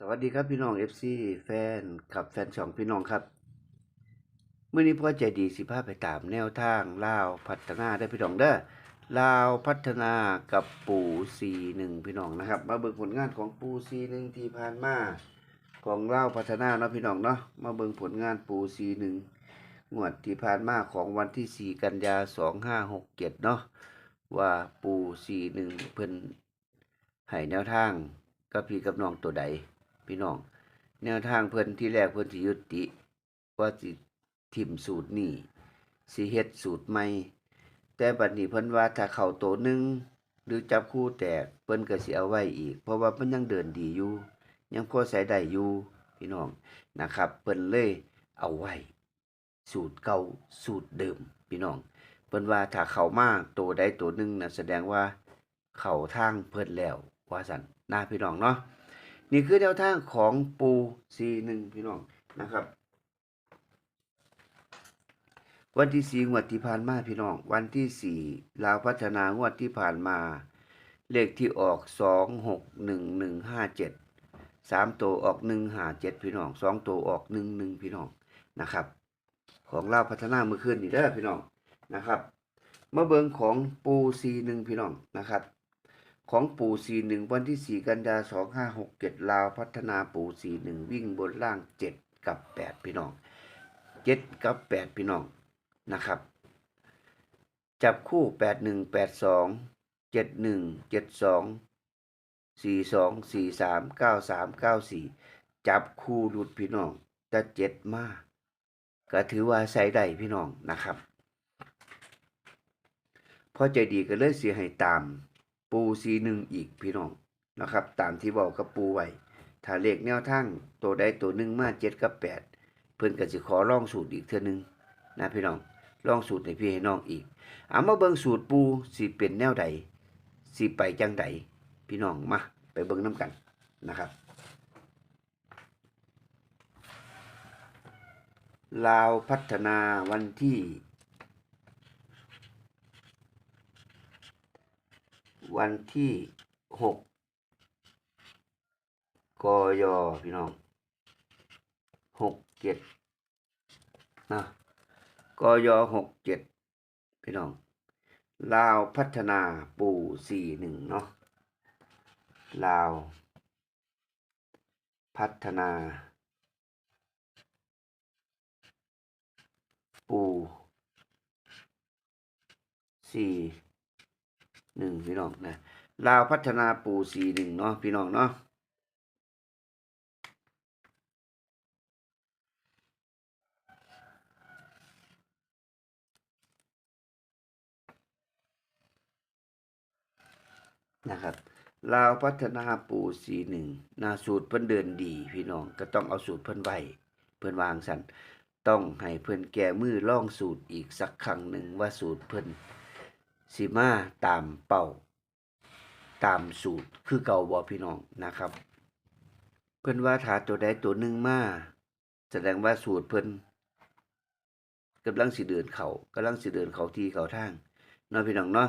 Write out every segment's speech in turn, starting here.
สวัสดีครับพี่น้อง FC แฟนขับแฟนช่องพี่น้องครับเมื่อนี้พ่อใจดีสิพาไปตามแนวทางลาวพัฒนาได้พี่น้องเด้อลาวพัฒนากับปู่ซีหนึ่งพี่น้องนะครับ มาเบิ่งผลงานของปู่ซีหนึ่งที่ผ่านมาของลาวพัฒนาเนาะพี่น้องเนาะมาเบิ่งผลงานปู่ซีหนึ่งงวดที่ผ่านมาของวันที่4กันยา2567เนาะว่าปู่ซีหนึ่งเพิ่นให้แนวทางกับพี่กับน้องตัวใด พี่น้อง แนวทางเพิ่นที่แรกเพิ่นสิยุติว่าสิทิมสูตรนี่สิเฮ็ดสูตรใหม่ แต่บัดนี้เพิ่นว่าถ้าเข้าโตหนึงหรือจับคู่แตกเพิ่นก็สิเอาไว้อีก เพราะว่ามันยังเดินดีอยู่ ยังพอใช้ได้อยู่พี่น้องนะครับเพิ่นเลยเอาไว้ สูตรเก่าสูตรเดิมพี่น้องเพิ่นว่าถ้าเข้ามาตัวใดตัวหนึงนะแสดงว่าเข้าทางเพิ่นแล้วว่าซั่นนะพี่น้องเนาะ นี่คือแนวทางของปูซีหนึ่งพี่น้องนะครับ วันที่สี่งวดที่ผ่านมาพี่น้อง วันที่สี่ลาวพัฒนางวดที่ผ่านมา เลขที่ออกสองหกหนึ่งหนึ่งห้าเจ็ดสามตัวออกหนึ่งหาเจ็ดพี่น้องสองตัวออกหนึ่งหนึ่งพี่น้องนะครับ ของลาวพัฒนาเมื่อคืนนี่เด้อพี่น้องนะครับมาเบิงของปูซีหนึ่งพี่น้องนะครับ ของปู่สี่หนึ่งวันที่สี่กันยาสองห้าหกเจ็ดลาวพัฒนาปู่สี่หนึ่งวิ่งบนล่างเจ็ดกับแปดพี่น้องเจ็ดกับแปดพี่น้องนะครับ จับคู่แปดหนึ่งแปดสองเจ็ดหนึ่งเจ็ดสองสี่สองสี่สามเก้าสามเก้าสี่จับคู่หลุดพี่น้องจะเจ็ดมากก็ถือว่าใส่ได้พี่น้องนะครับพอใจดีก็เลยเสียให้ตาม ปูซีหนึ่งอีกพี่น้องนะครับ ตามที่บอกกับปูไว้ถ้าเลขแนวทางตัวใดตัวหนึ่งมาเจ็ดกับแปดเพิ่อนก็สิขอลองสูตรอีกเทื่อนึงนะพี่น้องลองสูตรให้พี่ให้น้องอีกเอามาเบิ่งสูตรปูสิเป็นแนวใดสิไปจังใดพี่น้องมาไปเบิ่งน้ำกันนะครับลาวพัฒนาวันที่ วันที่หกกยพี่น้องหกเจ็ดนะกยหกเจ็ดพี่น้องลาวพัฒนาปูสี่หนึ่งเนาะลาว พัฒนา ปูสี่ หนึ่งพี่น้องนะลาวพัฒนาปูสีหนึ่งเนาะพี่น้องเนาะนะครับลาวพัฒนาปูสีหนึ่งนาสูตรเพิ่นเดินดี พี่น้องก็ต้องเอาสูตรเพิ่นไว้เพิ่นวางสันต้องให้เพิ่นแก้มือล่องสูตรอีกสักครั้งหนึ่งว่าสูตรเพิ่น สิมาตามเป้าตามสูตรคือเก่าบ่พี่น้องนะครับ เพิ่นว่าถ้าตัวใดตัวหนึ่งมาแสดงว่าสูตรเพิ่นกำลังสิเดินเขากำลังสิเดินเขาทีเขาทางเนาะพี่น้องเนาะ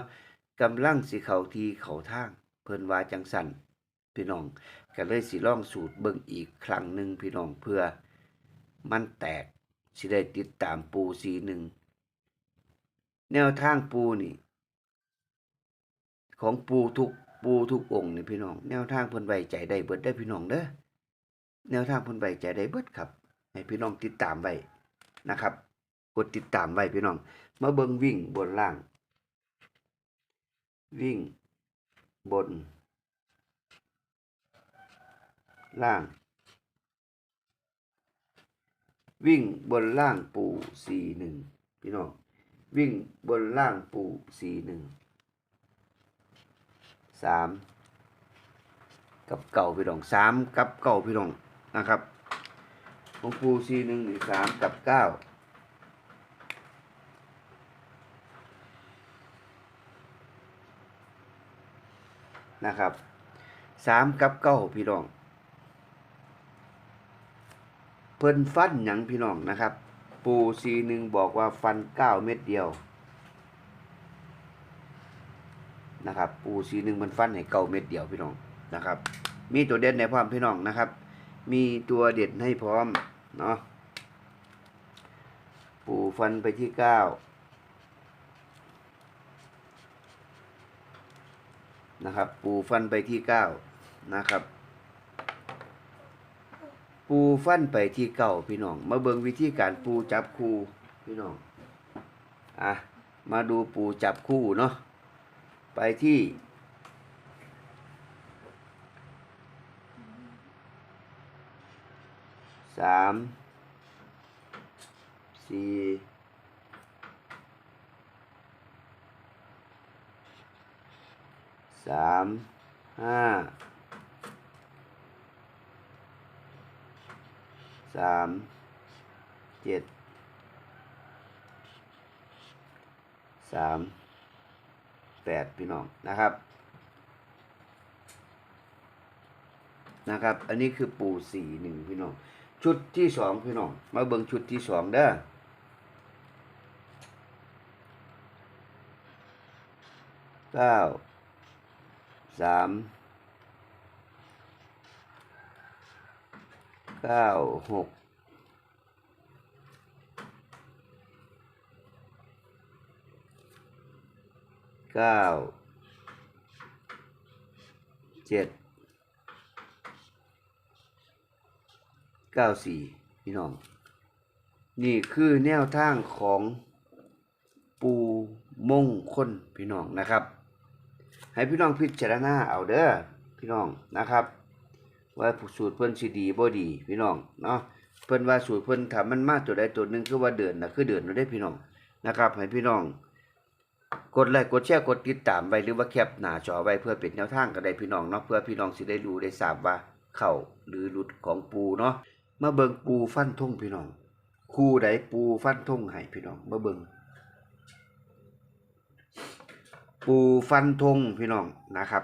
กำลังสิเขาทีเขาทาง เพิ่นว่าจังสันพี่น้องก็เลยสิลองสูตรเบิ่งอีกครั้งหนึ่งพี่น้องเพื่อมันแตกสิได้ติดตามปูสีหนึ่งแนวทางปูนี่ ของปูทุกปูทุกองค์นี่พี่น้อง แนวทางเพิ่นไว้ใจได้เบิดได้พี่น้องเด้อแนวทางเพิ่นไว้ใจได้เบิดครับ ให้พี่น้องติดตามไว้นะครับ กดติดตามไว้พี่น้อง มาเบิ่งวิ่งบนล่าง วิ่งบน ล่าง วิ่งบนล่างปูสี่หนึ่งพี่น้อง วิ่งบนล่างปูสี่หนึ่ง สามกับเก่าพี่น้องสามกับเก่าพี่น้องนะครับของปูซีหนึ่งหรือสามกับเก้านะครับสามกับเก้าพี่น้อง เพิ่นฟันหยังพี่น้องนะครับ ปูซีหนึ่งบอกว่าฟันเก้าเม็ดเดียว นะครับปูสีหนึ่งมันฟันให้เก่าเม็ดเดียวพี่น้องนะครับ มีตัวเด่นในพร้อมพี่น้องนะครับ มีตัวเด็ดให้พร้อมเนาะปูฟันไปที่เก้านะครับ ปูฟันไปที่เก้านะครับ ปูฟันไปที่เก่าพี่น้อง มาเบิงวิธีการปูจับคู่พี่น้องอะมาดูปูจับคู่เนาะ ไปที่สามสี่สามห้าสามเจ็ดสาม แปดพี่น้องนะครับ นะครับ อันนี้คือปูสี่หนึ่งพี่น้อง ชุดที่สองพี่น้อง มาเบิ่งชุดที่สองเด้อเก้าสามเก้าหก เก้าเจ็ดเก้าสี่พี่น้อง นี่คือแนวทางของปูมงคลพี่น้องนะครับ ให้พี่น้องพิจารณาเอาเด้อพี่น้องนะครับ ว่าสูตรเพิ่นสิดีบ่ดีพี่น้องเนาะเพิ่นว่าสูตรเพิ่นถามันมากตัวใดตัวหนึ่งคือว่าเดือนนะคือเดือนเราได้พี่น้องนะครับ ให้พี่น้อง กดไลค์กดแชร์กดติดตามไว้หรือว่าแคปหน้าจอไว้เพื่อเป็นแนวทางก็ได้พี่น้องเนาะเพื่อพี่น้องสิได้รู้ได้ทราบว่าเข้าหรือหลุดของปูเนาะมาเบิงปูฟันธงพี่น้องคู่ใดปูฟันธงให้พี่น้องมาเบิงปูฟันธงพี่น้องนะครับ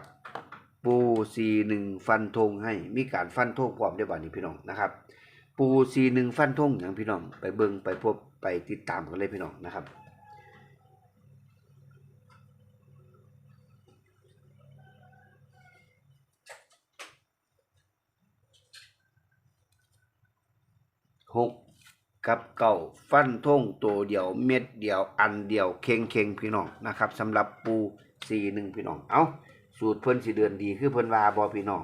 ปูซีหนึ่งฟันธงให้มีการฟันธงพร้อมได้บ่านี้พี่น้องนะครับ ปูซีหนึ่งฟันธงอย่างพี่น้องไปเบิงไปพบไปติดตามกันเลยพี่น้องนะครับ หกกับเก่าฟันท่งตัวเดียวเม็ดเดียวอันเดียวเค็งเค็งพี่น้องนะครับสำหรับปูสี่หนึ่งพี่น้องเอาสูตรเพิ่นสิเดือนดีคือเพิ่นวาบอพี่น้อง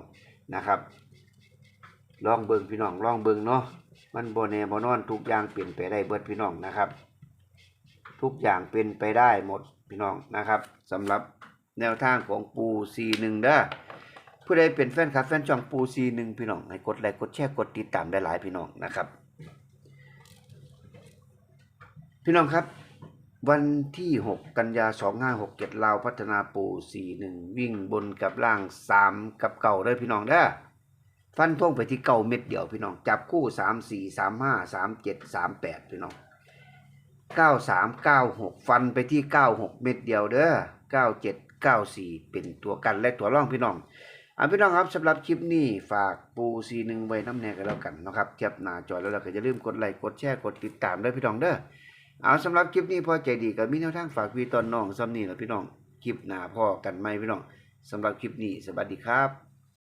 นะครับลองเบิงพี่น้องลองเบิงเนาะมันบ่แนบ่นอนทุกอย่างเปลี่ยนไปได้เบิดพี่น้องนะครับ ทุกอย่างเป็นไปได้หมดพี่น้องนะครับสำหรับแนวทางของปูซีหนึ่งเด้อผู้ใดเป็นแฟนคลับแฟนช่องปูซีหนึ่งพี่น้องให้กดไลค์กดแชร์กดติดตามได้หลายพี่น้องนะครับ พี่น้องครับ วันที่ 6 กันยา2567ลาวพัฒนาปู41 วิ่งบนกับล่าง 3 กับเก่าได้อพี่น้องเด้อฟันท่วงไปที่เก่าเม็ดเดียวพี่น้อง จับคู่ 3 4 3 5 3 7 3 8 พี่น้อง 9 3 9 6 ฟันไปที่ 96 เม็ดเดียวเด้อ97 94 เป็นตัวกันและตัวร่องพี่น้องอ่าพี่น้องครับสำหรับคลิปนี้ฝากปูซีหนึ่งไว้น้ำแน่กันแล้วกันนะครับเทียบหน้าจอแล้วเราก็จะลืมกดไลค์กดแชร์กดติดตามด้วยพี่น้องเด้อ เอาสำหรับคลิปนี้พอใจดีกับมีแนวทางฝากพี่ตอนน้องซ้ำนี่แหละพี่น้องคลิปหน้าพ่อกันไหมพี่น้องสำหรับคลิปนี้สวัสดีครับ